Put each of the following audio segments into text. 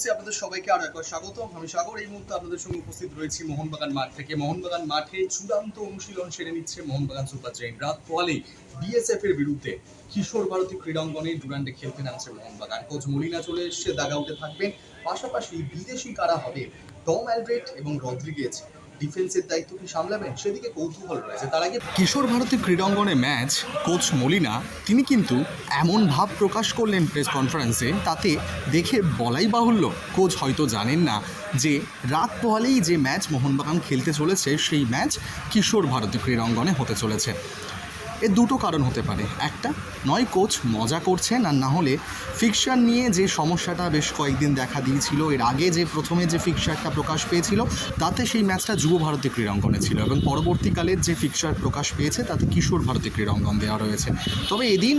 টাইমসে আপনাদের সবাইকে আরও একবার স্বাগত আমি সাগর, এই মুহূর্তে আপনাদের সঙ্গে উপস্থিত রয়েছি মোহনবাগান মাঠ থেকে। মোহনবাগান মাঠে চূড়ান্ত অনুশীলন সেরে নিচ্ছে মোহনবাগান সুপার জায়েন্ট। রাত পোয়ালে বিএসএফ এর বিরুদ্ধে কিশোর ভারতী ক্রীড়াঙ্গনে ডুরান্ডে খেলতে নামছে মোহনবাগান। কোচ মলিনা চলে এসছে, দাগাউটে থাকবেন। পাশাপাশি বিদেশি কারা হবে? টম অ্যালব্রেট এবং রদ্রিগেজ ডিফেন্সের দায়িত্ব কি সামলাবেন? সেদিকে কৌতূহল রয়েছে। তার আগে কিশোর ভারতী ক্রীড়াঙ্গনে ম্যাচ, কোচ মলিনা, তিনি কিন্তু এমন ভাব প্রকাশ করলেন প্রেস কনফারেন্সে, তাতে দেখে বলাই বাহুল্য। কোচ হয়তো জানেন না যে, রাত পোহালেই যে ম্যাচ মোহনবাগান খেলতে চলেছে, সেই ম্যাচ কিশোর ভারতী ক্রীড়াঙ্গনে হতে চলেছে। এর দুটো কারণ হতে পারে। একটা, নয় কোচ মজা করছেন আর না হলে ফিকশার নিয়ে যে সমস্যাটা বেশ কয়েকদিন দেখা দিয়েছিল, এর আগে যে প্রথমে যে ফিকশারটা প্রকাশ পেয়েছিল, তাতে সেই ম্যাচটা যুব ভারতী ক্রীড়াঙ্গনে ছিল এবং পরবর্তীকালের যে ফিকশার প্রকাশ পেয়েছে, তাতে কিশোর ভারতী ক্রীড়াঙ্গন দেওয়া রয়েছে। তবে এদিন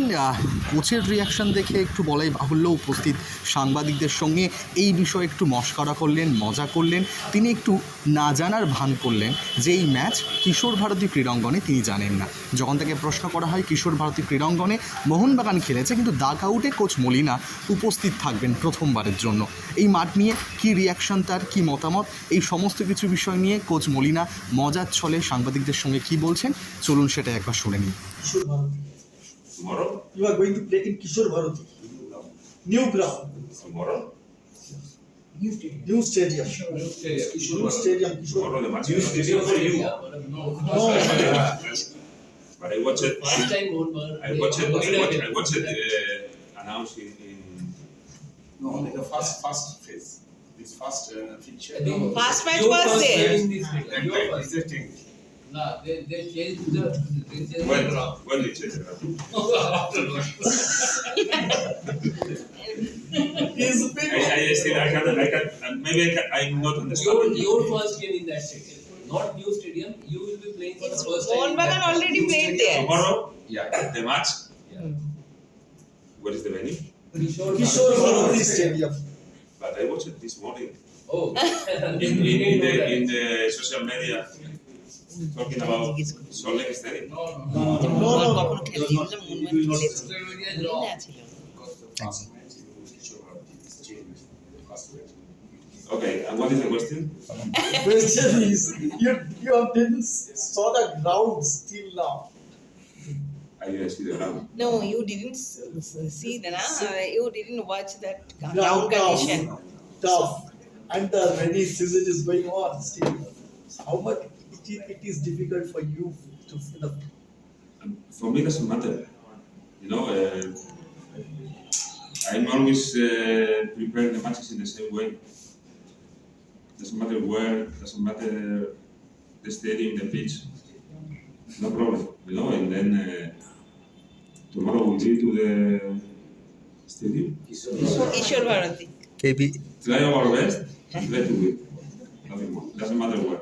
কোচের রিয়াকশন দেখে একটু বলাই বাহুল্য উপস্থিত সাংবাদিকদের সঙ্গে এই বিষয়ে একটু মস্করা করলেন, মজা করলেন। তিনি একটু না জানার ভান করলেন যে এই ম্যাচ কিশোর ভারতী ক্রীড়াঙ্গনে তিনি জানেন না। যখন তাকে প্রশ্ন করা হয় কিশোর ভারতী ক্রীড়াঙ্গনে মোহনবাগান খেলেছে কিন্তু দাগ আউটে কোচ মলিনা উপস্থিত থাকবেন প্রথমবারের জন্য এই মাঠ নিয়ে কি রিয়াকশন তার কি মতামত এই সমস্ত কিছু বিষয় নিয়ে কোচ মলিনা মজার ছলে সাংবাদিকদের সঙ্গে কি বলছেন চলুন সেটা একবার শুনে Bharati. Tomorrow? You are going to play in Kishore Bharati. New ground. Tomorrow? New stadium. New stadium. New stadium. New stadium. New stadium for you. No. But I watched it. Last time one. I watched it. I watched, I watched it uh, announced in, in. No, the first first phase. This first uh, feature. No. First match was there. Existing. No, they, they changed the they changed when, the. When they changed the drop. He's big. I, I, I, I, I, I, I, maybe I can, I'm not understanding. Your your first game in that second not new stadium. You will be playing for it's the first Mohan time. Bagan already played there. Tomorrow, yeah, the match. Yeah. Hmm. What is the venue? Kishore Kishore Stadium. But I watched it this morning. Oh. in, in, in, the, in the social media. Talking about Salt Lake Stadium. No, no, no. no, no, no. no, no. no, no. no, no. Okay, and what is the question? Question is, you you have didn't saw the ground still now. I didn't see the ground. No, you didn't s- s- see the na. Uh, you didn't watch that Ground ground condition. Tough. And the rainy season is going on still. How much it is, it is difficult for you to see the For me, it doesn't matter. You know, uh, I'm always uh, preparing the matches in the same way. Doesn't matter where, doesn't matter the stadium, the pitch. No problem, you know. And then uh, tomorrow we'll go to the stadium. Kishore Bharati. KB Try our best, and try to win. Nothing more. Doesn't matter where.